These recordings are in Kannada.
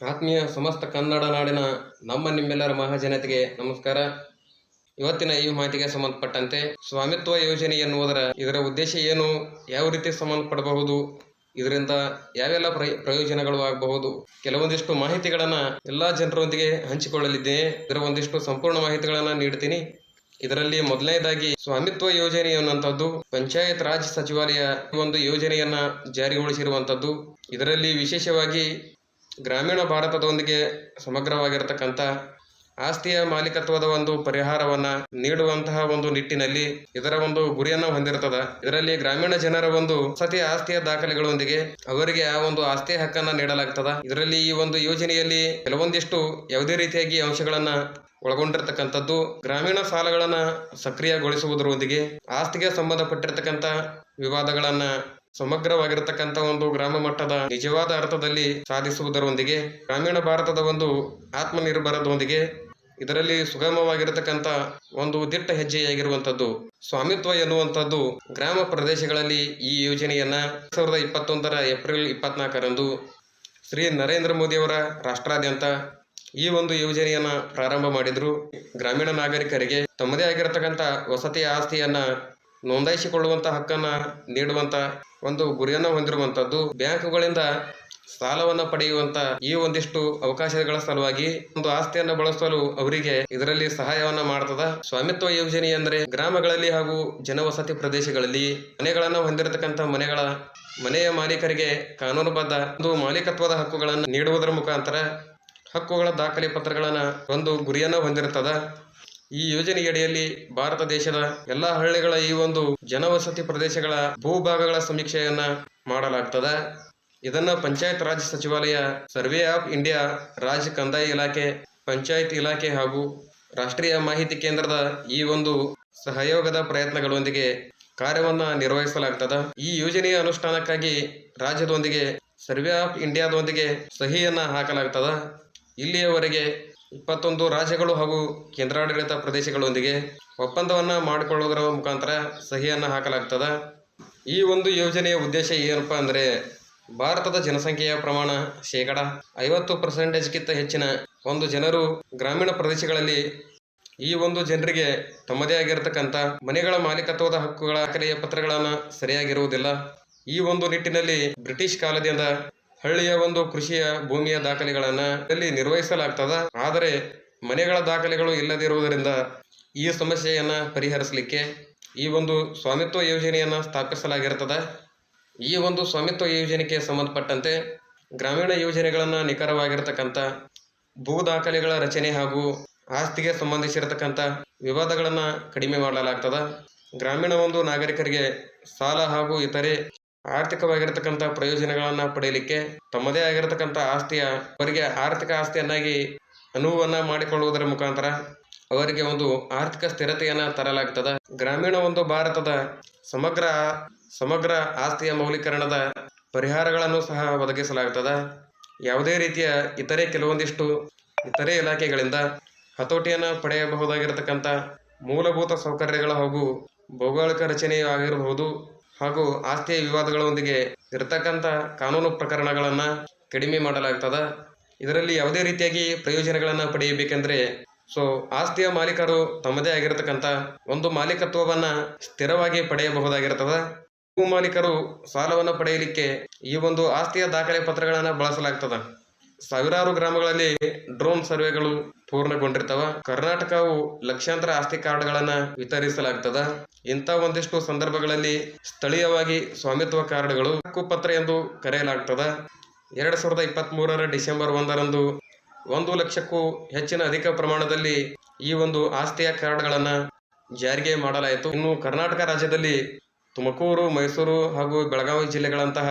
ಆತ್ಮೀಯ ಸಮಸ್ತ ಕನ್ನಡ ನಾಡಿನ ನಮ್ಮ ನಿಮ್ಮೆಲ್ಲರ ಮಹಾಜನತೆಗೆ ನಮಸ್ಕಾರ. ಇವತ್ತಿನ ಈ ಮಾಹಿತಿಗೆ ಸಂಬಂಧಪಟ್ಟಂತೆ ಸ್ವಾಮಿತ್ವ ಯೋಜನೆ ಎನ್ನುವುದರ ಇದರ ಉದ್ದೇಶ ಏನು, ಯಾವ ರೀತಿ ಸಂಬಂಧಪಡಬಹುದು, ಇದರಿಂದ ಯಾವೆಲ್ಲ ಪ್ರಯ, ಪ್ರಯೋಜನಗಳು ಆಗಬಹುದು, ಕೆಲವೊಂದಿಷ್ಟು ಮಾಹಿತಿಗಳನ್ನು ಎಲ್ಲಾ ಜನರೊಂದಿಗೆ ಹಂಚಿಕೊಳ್ಳಲಿದ್ದೇನೆ ಇದರ ಒಂದಿಷ್ಟು ಸಂಪೂರ್ಣ ಮಾಹಿತಿಗಳನ್ನು ನೀಡ್ತೀನಿ. ಇದರಲ್ಲಿ ಮೊದಲನೇದಾಗಿ ಸ್ವಾಮಿತ್ವ ಯೋಜನೆ ಅನ್ನುವಂಥದ್ದು ಪಂಚಾಯತ್ ರಾಜ್ ಸಚಿವಾಲಯ ಒಂದು ಯೋಜನೆಯನ್ನ ಜಾರಿಗೊಳಿಸಿರುವಂಥದ್ದು. ಇದರಲ್ಲಿ ವಿಶೇಷವಾಗಿ ಗ್ರಾಮೀಣ ಭಾರತದೊಂದಿಗೆ ಸಮಗ್ರವಾಗಿರತಕ್ಕಂಥ ಆಸ್ತಿಯ ಮಾಲೀಕತ್ವದ ಒಂದು ಪರಿಹಾರವನ್ನ ನೀಡುವಂತಹ ಒಂದು ನಿಟ್ಟಿನಲ್ಲಿ ಇದರ ಒಂದು ಗುರಿಯನ್ನು ಹೊಂದಿರುತ್ತದೆ ಇದರಲ್ಲಿ ಗ್ರಾಮೀಣ ಜನರ ಒಂದು ಸತಿ ಆಸ್ತಿಯ ದಾಖಲೆಗಳೊಂದಿಗೆ ಅವರಿಗೆ ಆ ಒಂದು ಆಸ್ತಿ ಹಕ್ಕನ್ನ ನೀಡಲಾಗ್ತದ. ಇದರಲ್ಲಿ ಈ ಒಂದು ಯೋಜನೆಯಲ್ಲಿ ಕೆಲವೊಂದಿಷ್ಟು ಯಾವುದೇ ರೀತಿಯಾಗಿ ಅಂಶಗಳನ್ನ ಒಳಗೊಂಡಿರ್ತಕ್ಕಂಥದ್ದು ಗ್ರಾಮೀಣ ಸಾಲಗಳನ್ನ ಸಕ್ರಿಯಗೊಳಿಸುವುದರೊಂದಿಗೆ ಆಸ್ತಿಗೆ ಸಂಬಂಧಪಟ್ಟಿರ್ತಕ್ಕಂಥ ವಿವಾದಗಳನ್ನ ಸಮಗ್ರವಾಗಿರತಕ್ಕಂಥ ಒಂದು ಗ್ರಾಮ ಮಟ್ಟದ ನಿಜವಾದ ಅರ್ಥದಲ್ಲಿ ಸಾಧಿಸುವುದರೊಂದಿಗೆ ಗ್ರಾಮೀಣ ಭಾರತದ ಒಂದು ಆತ್ಮನಿರ್ಭರದೊಂದಿಗೆ ಇದರಲ್ಲಿ ಸುಗಮವಾಗಿರತಕ್ಕಂಥ ಒಂದು ದಿಟ್ಟ ಹೆಜ್ಜೆಯಾಗಿರುವಂಥದ್ದು. ಸ್ವಾಮಿತ್ವ ಎನ್ನುವಂಥದ್ದು ಗ್ರಾಮ ಪ್ರದೇಶಗಳಲ್ಲಿ ಈ ಯೋಜನೆಯನ್ನ ಸಾವಿರದ ಇಪ್ಪತ್ತೊಂದರ ಏಪ್ರಿಲ್ ಇಪ್ಪತ್ನಾಲ್ಕರಂದು ಶ್ರೀ ನರೇಂದ್ರ ಮೋದಿಯವರ ರಾಷ್ಟ್ರಾದ್ಯಂತ ಈ ಒಂದು ಯೋಜನೆಯನ್ನ ಪ್ರಾರಂಭ ಮಾಡಿದ್ರು. ಗ್ರಾಮೀಣ ನಾಗರಿಕರಿಗೆ ತಮ್ಮದೇ ಆಗಿರತಕ್ಕಂಥ ವಸತಿ ಆಸ್ತಿಯನ್ನ ನೋಂದಾಯಿಸಿಕೊಳ್ಳುವಂತ ಹಕ್ಕನ್ನ ನೀಡುವಂತ ಒಂದು ಗುರಿಯನ್ನ ಹೊಂದಿರುವಂತದ್ದು. ಬ್ಯಾಂಕುಗಳಿಂದ ಸಾಲವನ್ನ ಪಡೆಯುವಂತ ಈ ಒಂದಿಷ್ಟು ಅವಕಾಶಗಳ ಸಲುವಾಗಿ ಒಂದು ಆಸ್ತಿಯನ್ನ ಬಳಸಲು ಅವರಿಗೆ ಇದರಲ್ಲಿ ಸಹಾಯವನ್ನ ಮಾಡ್ತದ. ಸ್ವಾಮಿತ್ವ ಯೋಜನೆ ಅಂದ್ರೆ ಗ್ರಾಮಗಳಲ್ಲಿ ಹಾಗೂ ಜನವಸತಿ ಪ್ರದೇಶಗಳಲ್ಲಿ ಮನೆಗಳನ್ನ ಹೊಂದಿರತಕ್ಕಂಥ ಮನೆಗಳ ಮನೆಯ ಮಾಲೀಕರಿಗೆ ಕಾನೂನುಬದ್ಧ ಒಂದು ಮಾಲೀಕತ್ವದ ಹಕ್ಕುಗಳನ್ನು ನೀಡುವುದರ ಮುಖಾಂತರ ಹಕ್ಕುಗಳ ದಾಖಲೆ ಪತ್ರಗಳನ್ನ ಒಂದು ಗುರಿಯನ್ನ ಹೊಂದಿರುತ್ತದ ಈ ಯೋಜನೆಯಡಿಯಲ್ಲಿ ಭಾರತ ದೇಶದ ಎಲ್ಲಾ ಹಳ್ಳಿಗಳ ಈ ಒಂದು ಜನವಸತಿ ಪ್ರದೇಶಗಳ ಭೂಭಾಗಗಳ ಸಮೀಕ್ಷೆಯನ್ನ ಮಾಡಲಾಗ್ತದ. ಇದನ್ನ ಪಂಚಾಯತ್ ರಾಜ್ ಸಚಿವಾಲಯ ಸರ್ವೆ ಆಫ್ ಇಂಡಿಯಾ ರಾಜ್ಯ ಕಂದಾಯ ಇಲಾಖೆ, ಪಂಚಾಯತ್ ಇಲಾಖೆ ಹಾಗೂ ರಾಷ್ಟ್ರೀಯ ಮಾಹಿತಿ ಕೇಂದ್ರದ ಈ ಒಂದು ಸಹಯೋಗದ ಪ್ರಯತ್ನಗಳೊಂದಿಗೆ ಕಾರ್ಯವನ್ನ ನಿರ್ವಹಿಸಲಾಗ್ತದ. ಈ ಯೋಜನೆಯ ಅನುಷ್ಠಾನಕ್ಕಾಗಿ ರಾಜ್ಯದೊಂದಿಗೆ, ಸರ್ವೆ ಆಫ್ ಇಂಡಿಯಾದೊಂದಿಗೆ ಸಹಿಯನ್ನ ಹಾಕಲಾಗ್ತದ. ಇಲ್ಲಿಯವರೆಗೆ ಇಪ್ಪತ್ತೊಂದು ರಾಜ್ಯಗಳು ಹಾಗೂ ಕೇಂದ್ರಾಡಳಿತ ಪ್ರದೇಶಗಳೊಂದಿಗೆ ಒಪ್ಪಂದವನ್ನು ಮಾಡಿಕೊಳ್ಳೋದರ ಮುಖಾಂತರ ಸಹಿಯನ್ನು ಹಾಕಲಾಗ್ತದೆ. ಈ ಒಂದು ಯೋಜನೆಯ ಉದ್ದೇಶ ಏನಪ್ಪ ಅಂದರೆ ಭಾರತದ ಜನಸಂಖ್ಯೆಯ ಪ್ರಮಾಣ ಶೇಕಡ ಐವತ್ತು ಪರ್ಸೆಂಟೇಜ್ಗಿಂತ ಹೆಚ್ಚಿನ ಒಂದು ಜನರು ಗ್ರಾಮೀಣ ಪ್ರದೇಶಗಳಲ್ಲಿ ಈ ಒಂದು ಜನರಿಗೆ ತಮ್ಮದೇ ಆಗಿರತಕ್ಕಂಥ ಮನೆಗಳ ಮಾಲೀಕತ್ವದ ಹಕ್ಕುಗಳ ದಾಖಲೆಯ ಪತ್ರಗಳನ್ನು ಸರಿಯಾಗಿರುವುದಿಲ್ಲ. ಈ ಒಂದು ನಿಟ್ಟಿನಲ್ಲಿ ಬ್ರಿಟಿಷ್ ಕಾಲದಿಂದ ಹಳ್ಳಿಯ ಒಂದು ಕೃಷಿಯ ಭೂಮಿಯ ದಾಖಲೆಗಳನ್ನ ಇಲ್ಲಿ ನಿರ್ವಹಿಸಲಾಗ್ತದ. ಆದರೆ ಮನೆಗಳ ದಾಖಲೆಗಳು ಇಲ್ಲದಿರುವುದರಿಂದ ಈ ಸಮಸ್ಯೆಯನ್ನ ಪರಿಹರಿಸಲಿಕ್ಕೆ ಈ ಒಂದು ಸ್ವಾಮಿತ್ವ ಯೋಜನೆಯನ್ನ ಸ್ಥಾಪಿಸಲಾಗಿರ್ತದ. ಈ ಒಂದು ಸ್ವಾಮಿತ್ವ ಯೋಜನೆಗೆ ಸಂಬಂಧಪಟ್ಟಂತೆ ಗ್ರಾಮೀಣ ಯೋಜನೆಗಳನ್ನ ನಿಖರವಾಗಿರ್ತಕ್ಕಂಥ ಭೂ ದಾಖಲೆಗಳ ರಚನೆ ಹಾಗೂ ಆಸ್ತಿಗೆ ಸಂಬಂಧಿಸಿರತಕ್ಕಂಥ ವಿವಾದಗಳನ್ನ ಕಡಿಮೆ ಮಾಡಲಾಗ್ತದ. ಗ್ರಾಮೀಣ ಒಂದು ನಾಗರಿಕರಿಗೆ ಸಾಲ ಹಾಗೂ ಇತರೆ ಆರ್ಥಿಕವಾಗಿರತಕ್ಕಂಥ ಪ್ರಯೋಜನಗಳನ್ನು ಪಡೆಯಲಿಕ್ಕೆ ತಮ್ಮದೇ ಆಗಿರತಕ್ಕಂಥ ಆಸ್ತಿಯ, ಅವರಿಗೆ ಆರ್ಥಿಕ ಆಸ್ತಿಯನ್ನಾಗಿ ಅನುವನ್ನ ಮಾಡಿಕೊಳ್ಳುವುದರ ಮುಖಾಂತರ ಅವರಿಗೆ ಒಂದು ಆರ್ಥಿಕ ಸ್ಥಿರತೆಯನ್ನ ತರಲಾಗ್ತದೆ. ಗ್ರಾಮೀಣ ಒಂದು ಭಾರತದ ಸಮಗ್ರ ಸಮಗ್ರ ಆಸ್ತಿಯ ಮೌಲೀಕರಣದ ಪರಿಹಾರಗಳನ್ನು ಸಹ ಒದಗಿಸಲಾಗ್ತದೆ. ಯಾವುದೇ ರೀತಿಯ ಇತರೆ ಕೆಲವೊಂದಿಷ್ಟು ಇತರೆ ಇಲಾಖೆಗಳಿಂದ ಹತೋಟಿಯನ್ನು ಪಡೆಯಬಹುದಾಗಿರತಕ್ಕಂಥ ಮೂಲಭೂತ ಸೌಕರ್ಯಗಳ ಹಾಗೂ ಭೌಗೋಳಿಕ ರಚನೆಯು ಆಗಿರಬಹುದು. ಹಾಗೂ ಆಸ್ತಿಯ ವಿವಾದಗಳೊಂದಿಗೆ ಇರತಕ್ಕಂಥ ಕಾನೂನು ಪ್ರಕರಣಗಳನ್ನು ಕಡಿಮೆ ಮಾಡಲಾಗ್ತದ. ಇದರಲ್ಲಿ ಯಾವುದೇ ರೀತಿಯಾಗಿ ಪ್ರಯೋಜನಗಳನ್ನು ಪಡೆಯಬೇಕೆಂದರೆ, ಸೊ, ಆಸ್ತಿಯ ಮಾಲೀಕರು ತಮ್ಮದೇ ಆಗಿರತಕ್ಕಂಥ ಒಂದು ಮಾಲೀಕತ್ವವನ್ನ ಸ್ಥಿರವಾಗಿ ಪಡೆಯಬಹುದಾಗಿರ್ತದ. ಭೂ ಮಾಲೀಕರು ಸಾಲವನ್ನು ಪಡೆಯಲಿಕ್ಕೆ ಈ ಒಂದು ಆಸ್ತಿಯ ದಾಖಲೆ ಪತ್ರಗಳನ್ನು ಬಳಸಲಾಗ್ತದ. ಸಾವಿರಾರು ಗ್ರಾಮಗಳಲ್ಲಿ ಡ್ರೋನ್ ಸರ್ವೆಗಳು ಪೂರ್ಣಗೊಂಡಿರ್ತವ. ಕರ್ನಾಟಕವು ಲಕ್ಷಾಂತರ ಆಸ್ತಿ ಕಾರ್ಡ್ಗಳನ್ನ ವಿತರಿಸಲಾಗ್ತದ. ಇಂಥ ಒಂದಿಷ್ಟು ಸಂದರ್ಭಗಳಲ್ಲಿ ಸ್ಥಳೀಯವಾಗಿ ಸ್ವಾಮಿತ್ವ ಕಾರ್ಡ್ಗಳು ಹಕ್ಕುಪತ್ರ ಎಂದು ಕರೆಯಲಾಗ್ತದ. ಎರಡ್ ಸಾವಿರದ ಇಪ್ಪತ್ತ್ ಮೂರರ ಡಿಸೆಂಬರ್ ಒಂದರಂದು ಒಂದು ಲಕ್ಷಕ್ಕೂ ಹೆಚ್ಚಿನ ಅಧಿಕ ಪ್ರಮಾಣದಲ್ಲಿ ಈ ಒಂದು ಆಸ್ತಿಯ ಕಾರ್ಡ್ಗಳನ್ನ ಜಾರಿಗೆ ಮಾಡಲಾಯಿತು. ಇನ್ನು ಕರ್ನಾಟಕ ರಾಜ್ಯದಲ್ಲಿ ತುಮಕೂರು, ಮೈಸೂರು ಹಾಗೂ ಬೆಳಗಾವಿ ಜಿಲ್ಲೆಗಳಂತಹ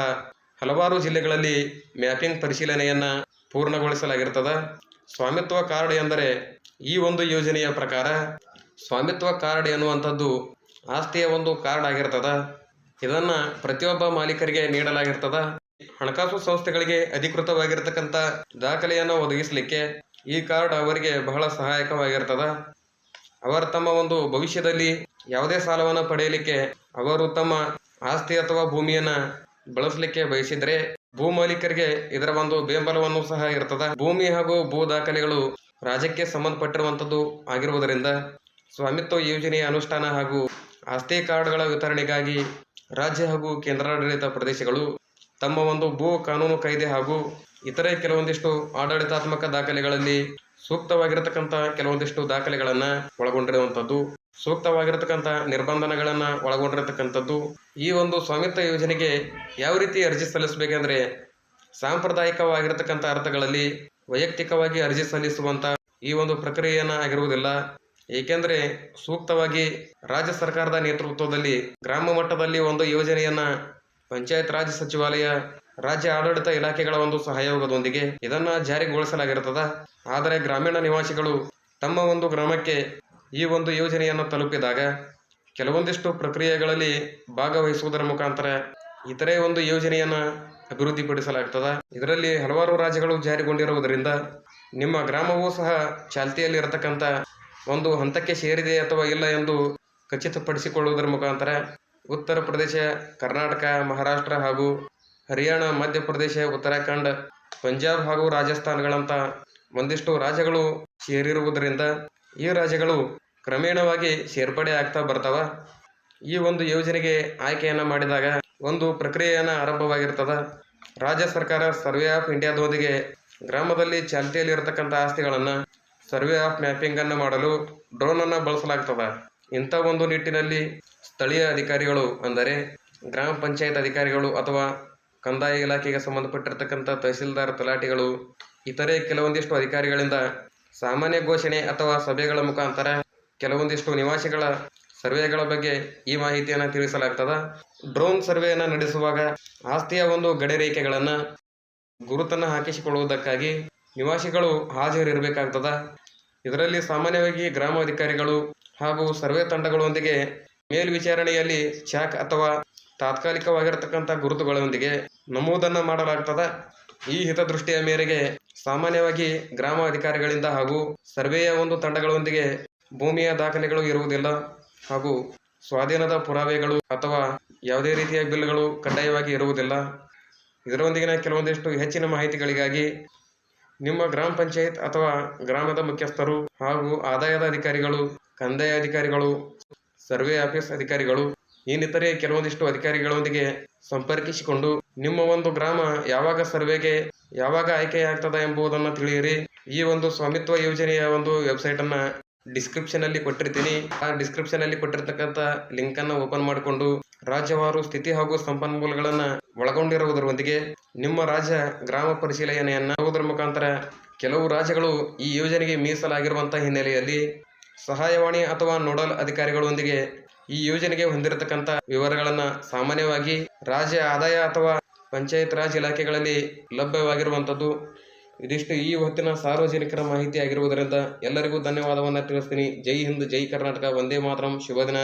ಹಲವಾರು ಜಿಲ್ಲೆಗಳಲ್ಲಿ ಮ್ಯಾಪಿಂಗ್ ಪರಿಶೀಲನೆಯನ್ನ ಪೂರ್ಣಗೊಳಿಸಲಾಗಿರ್ತದ. ಸ್ವಾಮಿತ್ವ ಕಾರ್ಡ್ ಎಂದರೆ ಈ ಒಂದು ಯೋಜನೆಯ ಪ್ರಕಾರ ಸ್ವಾಮಿತ್ವ ಕಾರ್ಡ್ ಎನ್ನುವಂಥದ್ದು ಆಸ್ತಿಯ ಒಂದು ಕಾರ್ಡ್ ಆಗಿರ್ತದ. ಇದನ್ನ ಪ್ರತಿಯೊಬ್ಬ ಮಾಲೀಕರಿಗೆ ನೀಡಲಾಗಿರ್ತದ. ಹಣಕಾಸು ಸಂಸ್ಥೆಗಳಿಗೆ ಅಧಿಕೃತವಾಗಿರ್ತಕ್ಕಂಥ ದಾಖಲೆಯನ್ನು ಒದಗಿಸಲಿಕ್ಕೆ ಈ ಕಾರ್ಡ್ ಅವರಿಗೆ ಬಹಳ ಸಹಾಯಕವಾಗಿರ್ತದ. ಅವರು ತಮ್ಮ ಒಂದು ಭವಿಷ್ಯದಲ್ಲಿ ಯಾವುದೇ ಸಾಲವನ್ನು ಪಡೆಯಲಿಕ್ಕೆ ಅವರು ತಮ್ಮ ಆಸ್ತಿ ಅಥವಾ ಭೂಮಿಯನ್ನು ಬಳಸಲಿಕ್ಕೆ ಬಯಸಿದ್ರೆ ಭೂ ಮಾಲೀಕರಿಗೆ ಇದರ ಒಂದು ಬೆಂಬಲವನ್ನು ಸಹ ಇರ್ತದ. ಭೂಮಿ ಹಾಗೂ ಭೂ ದಾಖಲೆಗಳು ರಾಜ್ಯಕ್ಕೆ ಸಂಬಂಧಪಟ್ಟಿರುವಂತದ್ದು ಆಗಿರುವುದರಿಂದ ಸ್ವಾಮಿತ್ವ ಯೋಜನೆಯ ಅನುಷ್ಠಾನ ಹಾಗೂ ಆಸ್ತಿ ಕಾರ್ಡ್ಗಳ ವಿತರಣೆಗಾಗಿ ರಾಜ್ಯ ಹಾಗೂ ಕೇಂದ್ರಾಡಳಿತ ಪ್ರದೇಶಗಳು ತಮ್ಮ ಒಂದು ಭೂ ಕಾನೂನು ಕಾಯ್ದೆ ಹಾಗೂ ಇತರೆ ಕೆಲವೊಂದಿಷ್ಟು ಆಡಳಿತಾತ್ಮಕ ದಾಖಲೆಗಳಲ್ಲಿ ಸೂಕ್ತವಾಗಿರತಕ್ಕಂಥ ಕೆಲವೊಂದಿಷ್ಟು ದಾಖಲೆಗಳನ್ನು ಒಳಗೊಂಡಿರುವಂಥದ್ದು. ಸೂಕ್ತವಾಗಿರತಕ್ಕಂಥ ನಿರ್ಬಂಧನಗಳನ್ನ ಒಳಗೊಂಡಿರತಕ್ಕಂಥದ್ದು, ಈ ಒಂದು ಸ್ವಾಮಿತ್ವ ಯೋಜನೆಗೆ ಯಾವ ರೀತಿ ಅರ್ಜಿ ಸಲ್ಲಿಸಬೇಕೆಂದ್ರೆ ಸಾಂಪ್ರದಾಯಿಕವಾಗಿರತಕ್ಕಂಥ ಅರ್ಥಗಳಲ್ಲಿ ವೈಯಕ್ತಿಕವಾಗಿ ಅರ್ಜಿ ಸಲ್ಲಿಸುವಂತ ಈ ಒಂದು ಪ್ರಕ್ರಿಯೆಯನ್ನು ಆಗಿರುವುದಿಲ್ಲ. ಏಕೆಂದರೆ ಸೂಕ್ತವಾಗಿ ರಾಜ್ಯ ಸರ್ಕಾರದ ನೇತೃತ್ವದಲ್ಲಿ ಗ್ರಾಮ ಮಟ್ಟದಲ್ಲಿ ಒಂದು ಯೋಜನೆಯನ್ನು ಪಂಚಾಯತ್ ರಾಜ್ ಸಚಿವಾಲಯ, ರಾಜ್ಯ ಆಡಳಿತ ಇಲಾಖೆಗಳ ಒಂದು ಸಹಯೋಗದೊಂದಿಗೆ ಇದನ್ನು ಜಾರಿಗೊಳಿಸಲಾಗಿರುತ್ತದೆ ಆದರೆ ಗ್ರಾಮೀಣ ನಿವಾಸಿಗಳು ತಮ್ಮ ಒಂದು ಗ್ರಾಮಕ್ಕೆ ಈ ಒಂದು ಯೋಜನೆಯನ್ನು ತಲುಪಿದಾಗ ಕೆಲವೊಂದಿಷ್ಟು ಪ್ರಕ್ರಿಯೆಗಳಲ್ಲಿ ಭಾಗವಹಿಸುವುದರ ಮುಖಾಂತರ ಇತರೆ ಒಂದು ಯೋಜನೆಯನ್ನು ಅಭಿವೃದ್ಧಿಪಡಿಸಲಾಗ್ತದೆ. ಇದರಲ್ಲಿ ಹಲವಾರು ರಾಜ್ಯಗಳು ಜಾರಿಗೊಂಡಿರುವುದರಿಂದ ನಿಮ್ಮ ಗ್ರಾಮವೂ ಸಹ ಚಾಲ್ತಿಯಲ್ಲಿ ಇರತಕ್ಕಂಥ ಒಂದು ಹಂತಕ್ಕೆ ಸೇರಿದೆ ಅಥವಾ ಇಲ್ಲ ಎಂದು ಖಚಿತಪಡಿಸಿಕೊಳ್ಳುವುದರ ಮುಖಾಂತರ ಉತ್ತರ ಪ್ರದೇಶ, ಕರ್ನಾಟಕ, ಮಹಾರಾಷ್ಟ್ರ ಹಾಗೂ ಹರಿಯಾಣ ಮಧ್ಯಪ್ರದೇಶ ಉತ್ತರಾಖಂಡ್, ಪಂಜಾಬ್ ಹಾಗೂ ರಾಜಸ್ಥಾನಗಳಂಥ ಒಂದಿಷ್ಟು ರಾಜ್ಯಗಳು ಸೇರಿರುವುದರಿಂದ ಈ ರಾಜ್ಯಗಳು ಕ್ರಮೇಣವಾಗಿ ಸೇರ್ಪಡೆ ಆಗ್ತಾ ಬರ್ತಾವ. ಈ ಒಂದು ಯೋಜನೆಗೆ ಆಯ್ಕೆಯನ್ನು ಮಾಡಿದಾಗ ಒಂದು ಪ್ರಕ್ರಿಯೆಯನ್ನು ಆರಂಭವಾಗಿರ್ತದ. ರಾಜ್ಯ ಸರ್ಕಾರ ಸರ್ವೆ ಆಫ್ ಇಂಡಿಯಾದೊಂದಿಗೆ ಗ್ರಾಮದಲ್ಲಿ ಚಾಲ್ತಿಯಲ್ಲಿರತಕ್ಕಂಥ ಆಸ್ತಿಗಳನ್ನು ಸರ್ವೆ ಆಫ್ ಮ್ಯಾಪಿಂಗ್ ಅನ್ನು ಮಾಡಲು ಡ್ರೋನ್ ಅನ್ನ ಬಳಸಲಾಗ್ತದ. ಇಂಥ ಒಂದು ನಿಟ್ಟಿನಲ್ಲಿ ಸ್ಥಳೀಯ ಅಧಿಕಾರಿಗಳು ಅಂದರೆ ಗ್ರಾಮ ಪಂಚಾಯತ್ ಅಧಿಕಾರಿಗಳು ಅಥವಾ ಕಂದಾಯ ಇಲಾಖೆಗೆ ಸಂಬಂಧಪಟ್ಟಿರ್ತಕ್ಕಂಥ ತಹಸೀಲ್ದಾರ್ ತಲಾಟಿಗಳು, ಇತರೆ ಕೆಲವೊಂದಿಷ್ಟು ಅಧಿಕಾರಿಗಳಿಂದ ಸಾಮಾನ್ಯ ಘೋಷಣೆ ಅಥವಾ ಸಭೆಗಳ ಮುಖಾಂತರ ಕೆಲವೊಂದಿಷ್ಟು ನಿವಾಸಿಗಳ ಸರ್ವೆಗಳ ಬಗ್ಗೆ ಈ ಮಾಹಿತಿಯನ್ನು ತಿಳಿಸಲಾಗ್ತದ. ಡ್ರೋನ್ ಸರ್ವೆಯನ್ನು ನಡೆಸುವಾಗ ಆಸ್ತಿಯ ಒಂದು ಗಡಿರೇಖೆಗಳನ್ನ ಗುರುತನ್ನು ಹಾಕಿಸಿಕೊಳ್ಳುವುದಕ್ಕಾಗಿ ನಿವಾಸಿಗಳು ಹಾಜರಿರಬೇಕಾಗ್ತದ. ಇದರಲ್ಲಿ ಸಾಮಾನ್ಯವಾಗಿ ಗ್ರಾಮ ಅಧಿಕಾರಿಗಳು ಹಾಗೂ ಸರ್ವೆ ತಂಡಗಳೊಂದಿಗೆ ಮೇಲ್ವಿಚಾರಣೆಯಲ್ಲಿ ಚಾಕ್ ಅಥವಾ ತಾತ್ಕಾಲಿಕವಾಗಿರತಕ್ಕಂಥ ಗುರುತುಗಳೊಂದಿಗೆ ನಮೂದನ್ನ ಮಾಡಲಾಗ್ತದ. ಈ ಹಿತದೃಷ್ಟಿಯ ಮೇರೆಗೆ ಸಾಮಾನ್ಯವಾಗಿ ಗ್ರಾಮ ಅಧಿಕಾರಿಗಳಿಂದ ಹಾಗೂ ಸರ್ವೆಯ ಒಂದು ತಂಡಗಳೊಂದಿಗೆ ಭೂಮಿಯ ದಾಖಲೆಗಳು ಇರುವುದಿಲ್ಲ ಹಾಗೂ ಸ್ವಾಧೀನದ ಪುರಾವೆಗಳು ಅಥವಾ ಯಾವುದೇ ರೀತಿಯ ಬಿಲ್ಗಳು ಕಡ್ಡಾಯವಾಗಿ ಇರುವುದಿಲ್ಲ. ಇದರೊಂದಿಗಿನ ಕೆಲವೊಂದಿಷ್ಟು ಹೆಚ್ಚಿನ ಮಾಹಿತಿಗಳಿಗಾಗಿ ನಿಮ್ಮ ಗ್ರಾಮ ಪಂಚಾಯತ್ ಅಥವಾ ಗ್ರಾಮದ ಮುಖ್ಯಸ್ಥರು ಹಾಗೂ ಆದಾಯದ ಅಧಿಕಾರಿಗಳು, ಕಂದಾಯ ಅಧಿಕಾರಿಗಳು, ಸರ್ವೆ ಆಫೀಸ್ ಅಧಿಕಾರಿಗಳು ಇನ್ನಿತರೆ ಕೆಲವೊಂದಿಷ್ಟು ಅಧಿಕಾರಿಗಳೊಂದಿಗೆ ಸಂಪರ್ಕಿಸಿಕೊಂಡು, ನಿಮ್ಮ ಒಂದು ಗ್ರಾಮ ಯಾವಾಗ ಸರ್ವೆಗೆ, ಯಾವಾಗ ಆಯ್ಕೆಯಾಗ್ತದ ಎಂಬುದನ್ನು ತಿಳಿಯಿರಿ. ಈ ಒಂದು ಸ್ವಾಮಿತ್ವ ಯೋಜನೆಯ ಒಂದು ವೆಬ್ಸೈಟ್ ಅನ್ನ ಡಿಸ್ಕ್ರಿಪ್ಷನ್ ಅಲ್ಲಿ ಕೊಟ್ಟಿರ್ತೀನಿ. ಆ ಡಿಸ್ಕ್ರಿಪ್ಷನ್ ಅಲ್ಲಿ ಕೊಟ್ಟಿರ್ತಕ್ಕಂಥ ಲಿಂಕ್ ಅನ್ನ ಓಪನ್ ಮಾಡಿಕೊಂಡು, ರಾಜ್ಯವಾರು ಸ್ಥಿತಿ ಹಾಗೂ ಸಂಪನ್ಮೂಲಗಳನ್ನ ಒಳಗೊಂಡಿರುವುದರೊಂದಿಗೆ, ನಿಮ್ಮ ರಾಜ್ಯ ಗ್ರಾಮ ಪರಿಶೀಲನೆಯನ್ನ ಮುಖಾಂತರ ಕೆಲವು ರಾಜ್ಯಗಳು ಈ ಯೋಜನೆಗೆ ಮೀಸಲಾಗಿರುವಂತಹ ಹಿನ್ನೆಲೆಯಲ್ಲಿ ಸಹಾಯವಾಣಿ ಅಥವಾ ನೋಡಲ್ ಅಧಿಕಾರಿಗಳೊಂದಿಗೆ ಈ ಯೋಜನೆಗೆ ಹೊಂದಿರತಕ್ಕಂಥ ವಿವರಗಳನ್ನ ಸಾಮಾನ್ಯವಾಗಿ ರಾಜ್ಯ ಆದಾಯ ಅಥವಾ ಪಂಚಾಯತ್ ರಾಜ್ ಇಲಾಖೆಗಳಲ್ಲಿ ಲಭ್ಯವಾಗಿರುವಂಥದ್ದು. ಇದಿಷ್ಟು ಈ ಹೊತ್ತಿನ ಸಾರ್ವಜನಿಕರ ಮಾಹಿತಿ ಆಗಿರುವುದರಿಂದ ಎಲ್ಲರಿಗೂ ಧನ್ಯವಾದವನ್ನು ತಿಳಿಸ್ತೀನಿ. ಜೈ ಹಿಂದ್, ಜೈ ಕರ್ನಾಟಕ, ವಂದೇ ಮಾತರಂ. ಶುಭ ದಿನ.